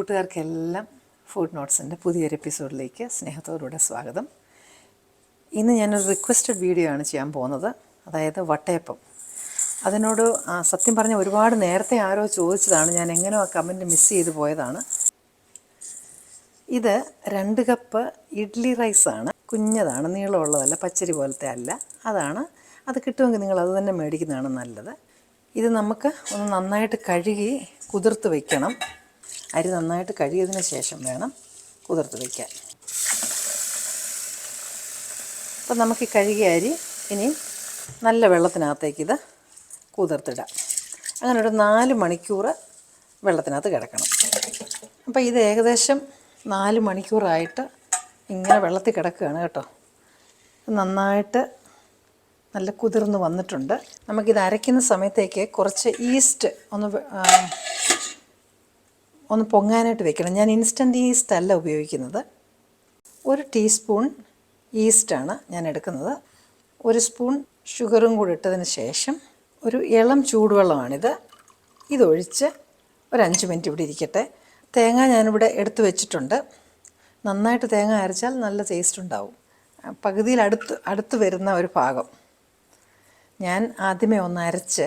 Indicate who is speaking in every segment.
Speaker 1: കൂട്ടുകാർക്കെല്ലാം food നോട്ട്സിന്റെ പുതിയൊരു എപ്പിസോഡിലേക്ക് സ്നേഹത്തോടുകൂടെ സ്വാഗതം. ഇന്ന് ഞാനൊരു റിക്വസ്റ്റഡ് വീഡിയോ ആണ് ചെയ്യാൻ പോകുന്നത്. അതായത് വട്ടയപ്പം. അതിനോട് സത്യം പറഞ്ഞ ഒരുപാട് നേരത്തെ ആരോ ചോദിച്ചതാണ്. ഞാൻ എങ്ങനെയോ ആ കമന്റ് മിസ് ചെയ്ത് പോയതാണ്. ഇത് രണ്ട് കപ്പ് ഇഡ്ലി റൈസാണ് കുഞ്ഞതാണ് നീളമുള്ളതല്ല പച്ചരി പോലത്തെ അല്ല. അതാണ്. അത് കിട്ടുമെങ്കിൽ നിങ്ങൾ അത് തന്നെ മേടിക്കുന്നതാണ് നല്ലത്. ഇത് നമുക്ക് ഒന്ന് നന്നായിട്ട് കഴുകി കുതിർത്ത് വയ്ക്കണം അരി നന്നായിട്ട് കഴുകിയതിന് ശേഷം വേണം കുതിർത്ത് വയ്ക്കാൻ അപ്പം നമുക്ക് ഈ കഴുകിയ അരി ഇനി നല്ല വെള്ളത്തിനകത്തേക്ക് ഇത് കുതിർത്തിടാം. അങ്ങനെ ഒരു നാല് മണിക്കൂർ വെള്ളത്തിനകത്ത് കിടക്കണം. അപ്പോൾ ഇത് ഏകദേശം നാല് മണിക്കൂറായിട്ട് ഇങ്ങനെ വെള്ളത്തിൽ കിടക്കുകയാണ് കേട്ടോ. നന്നായിട്ട് നല്ല കുതിർന്ന് വന്നിട്ടുണ്ട്. നമുക്കിത് അരയ്ക്കുന്ന സമയത്തേക്ക് കുറച്ച് ഈസ്റ്റ് ഒന്ന് ഒന്ന് പൊങ്ങാനായിട്ട് വെക്കണം. ഞാൻ ഇൻസ്റ്റന്റ് ഈസ്റ്റ് അല്ല ഉപയോഗിക്കുന്നത്. ഒരു ടീസ്പൂൺ ഈസ്റ്റാണ് ഞാൻ എടുക്കുന്നത്. ഒരു സ്പൂൺ ഷുഗറും കൂടി ഇട്ടതിന് ശേഷം ഒരു ഇളം ചൂടുവെള്ളമാണിത്. ഇതൊഴിച്ച് ഒരു അഞ്ച് മിനിറ്റ് ഇവിടെ ഇരിക്കട്ടെ. തേങ്ങ ഞാനിവിടെ എടുത്തു വെച്ചിട്ടുണ്ട്. നന്നായിട്ട് തേങ്ങ അരച്ചാൽ നല്ല ടേസ്റ്റ് ഉണ്ടാവും. പകുതിയിൽ അടുത്ത് അടുത്ത് വരുന്ന ഒരു ഭാഗം ഞാൻ ആദ്യമേ ഒന്ന് അരച്ച്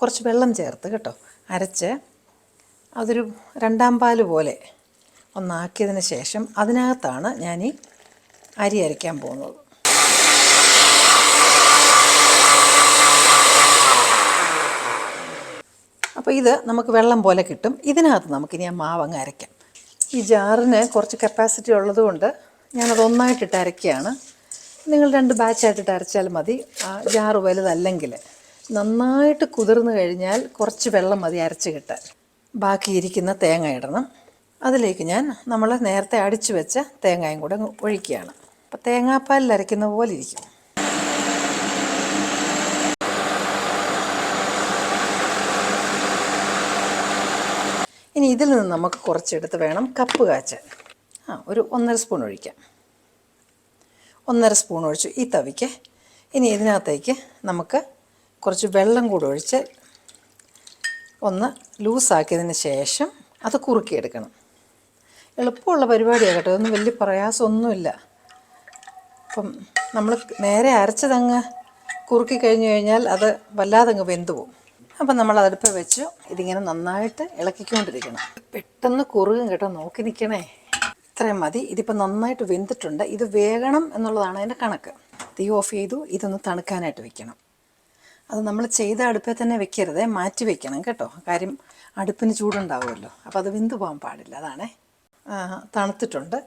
Speaker 1: കുറച്ച് വെള്ളം ചേർത്ത് കേട്ടോ. അരച്ച് അതൊരു രണ്ടാം പാൽ പോലെ ഒന്നാക്കിയതിന് ശേഷം അതിനകത്താണ് ഞാൻ ഈ അരി അരയ്ക്കാൻ പോകുന്നത്. അപ്പോൾ ഇത് നമുക്ക് വെള്ളം പോലെ കിട്ടും. ഇതിനകത്ത് നമുക്കിനി ആ മാവ് അങ്ങ് അരയ്ക്കാം. ഈ ജാറിന് കുറച്ച് കപ്പാസിറ്റി ഉള്ളതുകൊണ്ട് ഞാനത് ഒന്നായിട്ടിട്ട് അരയ്ക്കുകയാണ്. നിങ്ങൾ രണ്ട് ബാച്ചായിട്ടിട്ട് അരച്ചാൽ മതി. ആ ജാറ് വലുതല്ലെങ്കിൽ നന്നായിട്ട് കുതിർന്നു കഴിഞ്ഞാൽ കുറച്ച് വെള്ളം മതി അരച്ച് കിട്ടാൻ. ബാക്കി ഇരിക്കുന്ന തേങ്ങ ഇടണം. അതിലേക്ക് ഞാൻ നമ്മൾ നേരത്തെ അടിച്ചു വെച്ച തേങ്ങയും കൂടെ ഒഴിക്കുകയാണ്. അപ്പോൾ തേങ്ങാപ്പാലിൽ അരയ്ക്കുന്ന പോലെ ഇരിക്കും. ഇനി ഇതിൽ നിന്ന് നമുക്ക് കുറച്ചെടുത്ത് വേണം കപ്പ് കാച്ചാൻ. ആ ഒരു ഒന്നര സ്പൂൺ ഒഴിക്കാം. ഒന്നര സ്പൂൺ ഒഴിച്ചു ഈ തവിക്ക്. ഇനി ഇതിനകത്തേക്ക് നമുക്ക് കുറച്ച് വെള്ളം കൂടെ ഒഴിച്ച് ഒന്ന് ലൂസാക്കിയതിന് ശേഷം അത് കുറുക്കിയെടുക്കണം. എളുപ്പമുള്ള പരിപാടിയാണ് കേട്ടോ ഒന്നും വലിയ പ്രയാസമൊന്നുമില്ല. അപ്പം നമ്മൾ നേരെ അരച്ചതങ്ങ് കുറുക്കി കഴിഞ്ഞു കഴിഞ്ഞാൽ അത് വല്ലാതങ്ങ് വെന്തു പോകും അപ്പം നമ്മൾ അടുപ്പ് വെച്ചു ഇതിങ്ങനെ നന്നായിട്ട് ഇളക്കിക്കൊണ്ടിരിക്കണം. പെട്ടെന്ന് കുറുകും കേട്ടോ നോക്കി നിൽക്കണേ. ഇത്രയും മതി ഇതിപ്പോൾ നന്നായിട്ട് വെന്തിട്ടുണ്ട്. ഇത് വേഗണം എന്നുള്ളതാണ് അതിന്റെ കണക്ക്. തീ ഓഫ് ചെയ്തു ഇതൊന്ന് തണുക്കാനായിട്ട് വെക്കണം. അത് നമ്മൾ ചെയ്ത അടുപ്പിൽ തന്നെ വെക്കരുത് മാറ്റി വെക്കണം കേട്ടോ. കാര്യം അടുപ്പിന് ചൂടുണ്ടാവുമല്ലോ. അപ്പോൾ അത് വെന്ത് പോകാൻ പാടില്ല. അതാണേ. തണുത്തിട്ടുണ്ട്.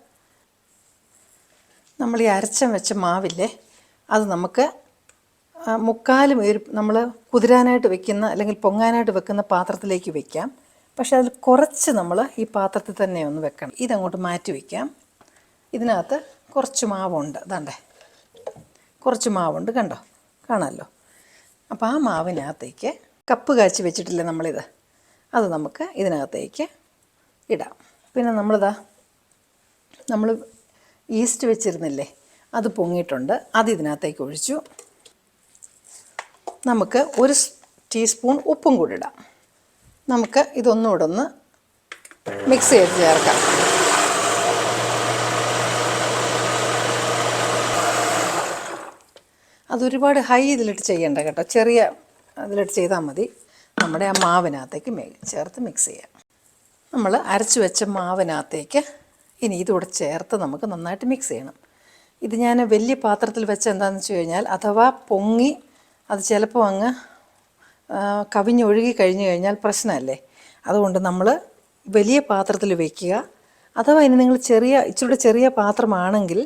Speaker 1: നമ്മൾ ഈ അരച്ചം വെച്ച മാവില്ലേ അത് നമുക്ക് മുക്കാലും ഒരു നമ്മൾ കുതിരാനായിട്ട് വെക്കുന്ന അല്ലെങ്കിൽ പൊങ്ങാനായിട്ട് വെക്കുന്ന പാത്രത്തിലേക്ക് വെക്കാം. പക്ഷെ അതിൽ കുറച്ച് നമ്മൾ ഈ പാത്രത്തിൽ തന്നെ ഒന്ന് വെക്കണം. ഇതങ്ങോട്ട് മാറ്റി വയ്ക്കാം ഇതിനകത്ത് കുറച്ച് മാവുണ്ട്. അതാണ്ടേ കുറച്ച് മാവുണ്ട്. കണ്ടോ? കാണാമല്ലോ. അപ്പോൾ ആ മാവിനകത്തേക്ക് കപ്പ് കാച്ചി വെച്ചിട്ടില്ലേ നമ്മളിത്? അത് നമുക്ക് ഇതിനകത്തേക്ക് ഇടാം. പിന്നെ നമ്മളിതാ നമ്മൾ ഈസ്റ്റ് വെച്ചിരുന്നില്ലേ അത് പൊങ്ങിയിട്ടുണ്ട്. അത് ഇതിനകത്തേക്ക് ഒഴിച്ചു. നമുക്ക് ഒരു ടീസ്പൂൺ ഉപ്പും കൂടി ഇടാം. നമുക്ക് ഇതൊന്നുകൂടെ ഒന്ന് മിക്സ് ചെയ്ത് ചേർക്കാം. അതൊരുപാട് ഹൈ ഇതിലിട്ട് ചെയ്യേണ്ട കേട്ടോ. ചെറിയ ഇതിലിട്ട് ചെയ്താൽ മതി. നമ്മുടെ ആ മാവിനകത്തേക്ക് ചേർത്ത് മിക്സ് ചെയ്യാം. നമ്മൾ അരച്ച് വെച്ച മാവിനകത്തേക്ക് ഇനി ഇതുകൂടെ ചേർത്ത് നമുക്ക് നന്നായിട്ട് മിക്സ് ചെയ്യണം. ഇത് ഞാൻ വലിയ പാത്രത്തിൽ വെച്ച് എന്താണെന്ന് വെച്ച് കഴിഞ്ഞാൽ അഥവാ പൊങ്ങി അത് ചിലപ്പോൾ അങ്ങ് കവിഞ്ഞൊഴുകി കഴിഞ്ഞു കഴിഞ്ഞാൽ പ്രശ്നമല്ലേ? അതുകൊണ്ട് നമ്മൾ വലിയ പാത്രത്തിൽ വയ്ക്കുക അഥവാ ഇനി നിങ്ങൾ ചെറിയ ഇച്ചിരി ചെറിയ പാത്രമാണെങ്കിൽ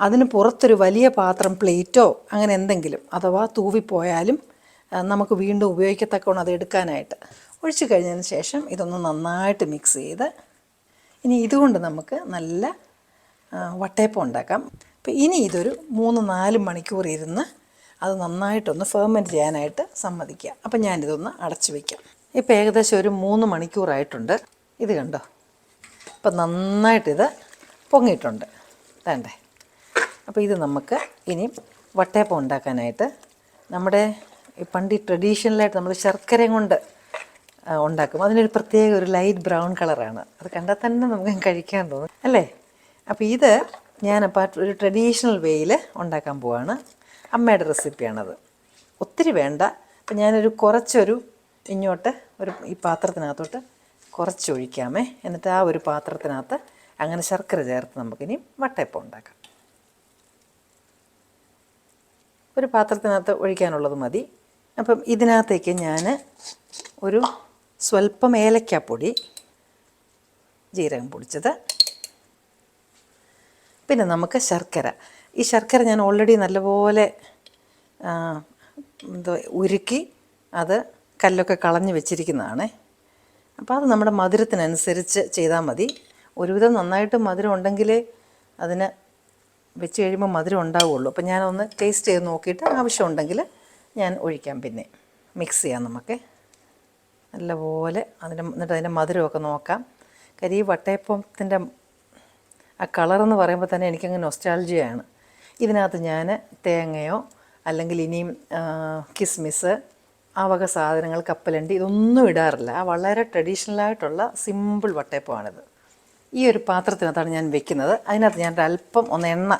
Speaker 1: അതിന് പുറത്തൊരു വലിയ പാത്രം പ്ലേറ്റോ അങ്ങനെ എന്തെങ്കിലും അഥവാ തൂവിപ്പോയാലും നമുക്ക് വീണ്ടും ഉപയോഗിക്കത്തക്കവണ്ണം അത് എടുക്കാനായിട്ട് ഒഴിച്ചു കഴിഞ്ഞതിന് ശേഷം ഇതൊന്ന് നന്നായിട്ട് മിക്സ് ചെയ്ത് ഇനി ഇതുകൊണ്ട് നമുക്ക് നല്ല വട്ടയപ്പം ഉണ്ടാക്കാം. അപ്പോൾ ഇനി ഇതൊരു മൂന്ന് നാല് മണിക്കൂർ ഇരുന്ന് അത് നന്നായിട്ടൊന്ന് ഫെർമെന്റ് ചെയ്യാനായിട്ട് സമ്മതിക്കുക. അപ്പം ഞാനിതൊന്ന് അടച്ചു വയ്ക്കാം ഇപ്പം ഏകദേശം ഒരു മൂന്ന് മണിക്കൂറായിട്ടുണ്ട്. ഇത് കണ്ടോ? അപ്പം നന്നായിട്ടിത് പൊങ്ങിയിട്ടുണ്ട്. വേണ്ടേ? അപ്പോൾ ഇത് നമുക്ക് ഇനി വട്ടയപ്പം ഉണ്ടാക്കാനായിട്ട് നമ്മുടെ പണ്ട് ഈ ട്രഡീഷണലായിട്ട് നമ്മൾ ശർക്കര കൊണ്ട് ഉണ്ടാക്കും. അതിനൊരു പ്രത്യേക ഒരു ലൈറ്റ് ബ്രൗൺ കളറാണ് അത് കണ്ടാൽ തന്നെ നമുക്ക് കഴിക്കാൻ തോന്നും അല്ലേ? അപ്പോൾ ഇത് ഞാനപ്പോൾ ഒരു ട്രഡീഷണൽ വേയിൽ ഉണ്ടാക്കാൻ പോവാണ്. അമ്മയുടെ റെസിപ്പിയാണത് ഒത്തിരി വേണ്ട. അപ്പം ഞാനൊരു കുറച്ചൊരു ഇങ്ങോട്ട് ഒരു ഈ പാത്രത്തിനകത്തോട്ട് കുറച്ചൊഴിക്കാമേ. എന്നിട്ട് ആ ഒരു പാത്രത്തിനകത്ത് അങ്ങനെ ശർക്കര ചേർത്ത് നമുക്കിനി വട്ടയപ്പം ഉണ്ടാക്കാം. ഒരു പാത്രത്തിനകത്ത് ഒഴിക്കാനുള്ളത് മതി. അപ്പം ഇതിനകത്തേക്ക് ഞാൻ ഒരു സ്വല്പം ഏലക്കാപ്പൊടി ജീരകം പൊടിച്ചത്. പിന്നെ നമുക്ക് ശർക്കര. ഈ ശർക്കര ഞാൻ ഓൾറെഡി നല്ലപോലെ എന്തോ ഉരുക്കി അത് കല്ലൊക്കെ കളഞ്ഞ് വെച്ചിരിക്കുന്നതാണ്. അപ്പോൾ അത് നമ്മുടെ മധുരത്തിനനുസരിച്ച് ചെയ്താൽ മതി. ഒരുവിധം നന്നായിട്ട് മധുരം ഉണ്ടെങ്കിലേ അതിന് വെച്ച് കഴിയുമ്പോൾ മധുരം ഉണ്ടാവുള്ളൂ. അപ്പോൾ ഞാനൊന്ന് ടേസ്റ്റ് ചെയ്ത് നോക്കിയിട്ട് ആവശ്യമുണ്ടെങ്കിൽ ഞാൻ ഒഴിക്കാം പിന്നെ. മിക്സ് ചെയ്യാം നമുക്ക്. നല്ലപോലെ അതിന്റെ എന്നിട്ട് അതിന്റെ മധുരമൊക്കെ നോക്കാം. കരി വട്ടയപ്പത്തിന്റെ ആ കളറെന്ന് പറയുമ്പോൾ തന്നെ എനിക്കങ്ങ് നൊസ്റ്റാൾജിയാണ് ഇതിനകത്ത് ഞാൻ തേങ്ങയോ അല്ലെങ്കിൽ ഇനിയും കിസ്മിസ് ആ വക സാധനങ്ങൾ കപ്പലണ്ടി ഇതൊന്നും ഇടാറില്ല. വളരെ ട്രഡീഷണലായിട്ടുള്ള സിമ്പിൾ വട്ടയപ്പമാണിത്. ഈ ഒരു പാത്രത്തിനകത്താണ് ഞാൻ വെക്കുന്നത്. അതിനകത്ത് ഞാൻ അല്പം ഒന്ന് എണ്ണ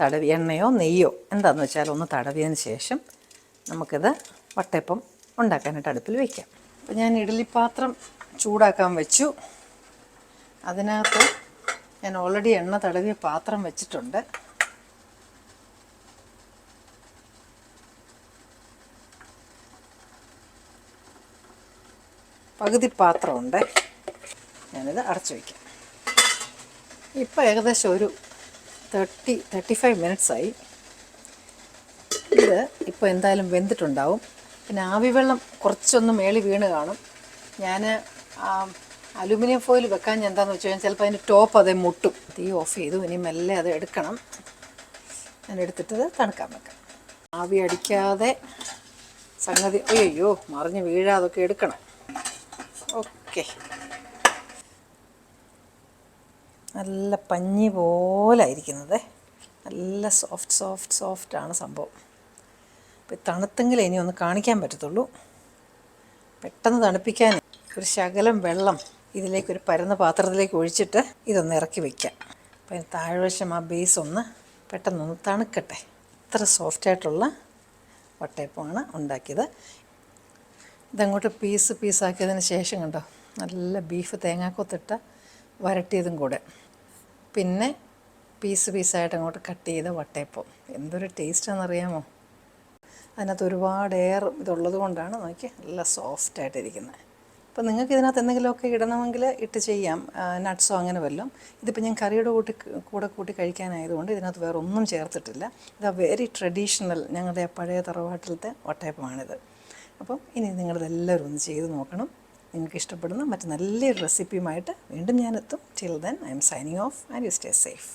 Speaker 1: തടവി എണ്ണയോ നെയ്യോ എന്താണെന്ന് വെച്ചാൽ ഒന്ന് തടവിയതിന് ശേഷം നമുക്കിത് വട്ടയപ്പം ഉണ്ടാക്കാനായിട്ട് അടുപ്പിൽ വയ്ക്കാം അപ്പോൾ ഞാൻ ഇഡ്ഡലി പാത്രം ചൂടാക്കാൻ വെച്ചു. അതിനകത്ത് ഞാൻ ഓൾറെഡി എണ്ണ തടവിയ പാത്രം വെച്ചിട്ടുണ്ട്. പകുതി പാത്രമുണ്ട്. ഞാനിത് അടച്ചു വയ്ക്കാം ഇപ്പോൾ ഏകദേശം ഒരു തേർട്ടി തേർട്ടി ഫൈവ് മിനിറ്റ്സായി ഇത് ഇപ്പോൾ എന്തായാലും വെന്തിട്ടുണ്ടാവും. പിന്നെ ആവി വെള്ളം കുറച്ചൊന്ന് മേളി വീണ് കാണും. ഞാൻ അലുമിനിയം ഫോയിൽ വെക്കാൻ ഞാൻ എന്താണെന്ന് വെച്ച് കഴിഞ്ഞാൽ ചിലപ്പോൾ അതിന്റെ ടോപ്പ് അതേ മുട്ടും. തീ ഓഫ് ചെയ്തു ഇനി മെല്ലെ അത് എടുക്കണം. ഞാൻ എടുത്തിട്ട് തണുക്കാൻ വെക്കാം. ആവി അടിക്കാതെ സംഗതി അയ്യോ മറിഞ്ഞ് വീഴാതൊക്കെ എടുക്കണം. ഓക്കെ. നല്ല പഞ്ഞി പോലെ ഇരിക്കുന്നത് നല്ല സോഫ്റ്റ് സോഫ്റ്റ് സോഫ്റ്റ് ആണ് സംഭവം. അപ്പോൾ തണുത്തെങ്കിൽ ഇനി ഒന്ന് കാണിക്കാൻ പറ്റത്തുള്ളൂ. പെട്ടെന്ന് തണുപ്പിക്കാൻ ഒരു ശകലം വെള്ളം ഇതിലേക്ക് ഒരു പരന്ന പാത്രത്തിലേക്ക് ഒഴിച്ചിട്ട് ഇതൊന്ന് ഇറക്കി വയ്ക്കാം അപ്പോൾ അതിന് താഴ്വശം ആ ബേസ് ഒന്ന് പെട്ടെന്നൊന്ന് തണുക്കട്ടെ. ഇത്ര സോഫ്റ്റായിട്ടുള്ള വട്ടയപ്പമാണ് ഉണ്ടാക്കിയത്. ഇതങ്ങോട്ട് പീസ് പീസാക്കിയതിന് ശേഷം കണ്ടോ? നല്ല ബീഫ് തേങ്ങാക്കൊത്തിട്ട വരട്ടിയതും കൂടെ. പിന്നെ പീസ് പീസായിട്ട് അങ്ങോട്ട് കട്ട് ചെയ്ത വട്ടയപ്പം. എന്തൊരു ടേസ്റ്റാണെന്നറിയാമോ അതിനകത്ത് ഒരുപാട് എയർ ഇതുള്ളത് കൊണ്ടാണ് നോക്കി നല്ല സോഫ്റ്റായിട്ടിരിക്കുന്നത് അപ്പോൾ നിങ്ങൾക്ക് ഇതിനകത്ത് എന്തെങ്കിലുമൊക്കെ ഇടണമെങ്കിൽ ഇട്ട് ചെയ്യാം. നട്ട്സോ അങ്ങനെ വല്ലതും ഇതിപ്പോൾ ഞാൻ കറിയുടെ കൂട്ടി കൂടെ കൂട്ടി കഴിക്കാനായതുകൊണ്ട് ഇതിനകത്ത് വേറെ ഒന്നും ചേർത്തിട്ടില്ല. ഇത് വെരി ട്രഡീഷണൽ ഞങ്ങളുടെ പഴയ തറവാട്ടിലത്തെ വട്ടയപ്പമാണിത്. അപ്പം ഇനി നിങ്ങളിതെല്ലാവരും ഒന്ന് ചെയ്ത് നോക്കണം. നിങ്ങൾക്ക് ഇഷ്ടപ്പെടുന്ന മറ്റ് നല്ലൊരു റെസിപ്പിയുമായിട്ട് വീണ്ടും ഞാനെത്തും. Till then I'm signing off and you stay safe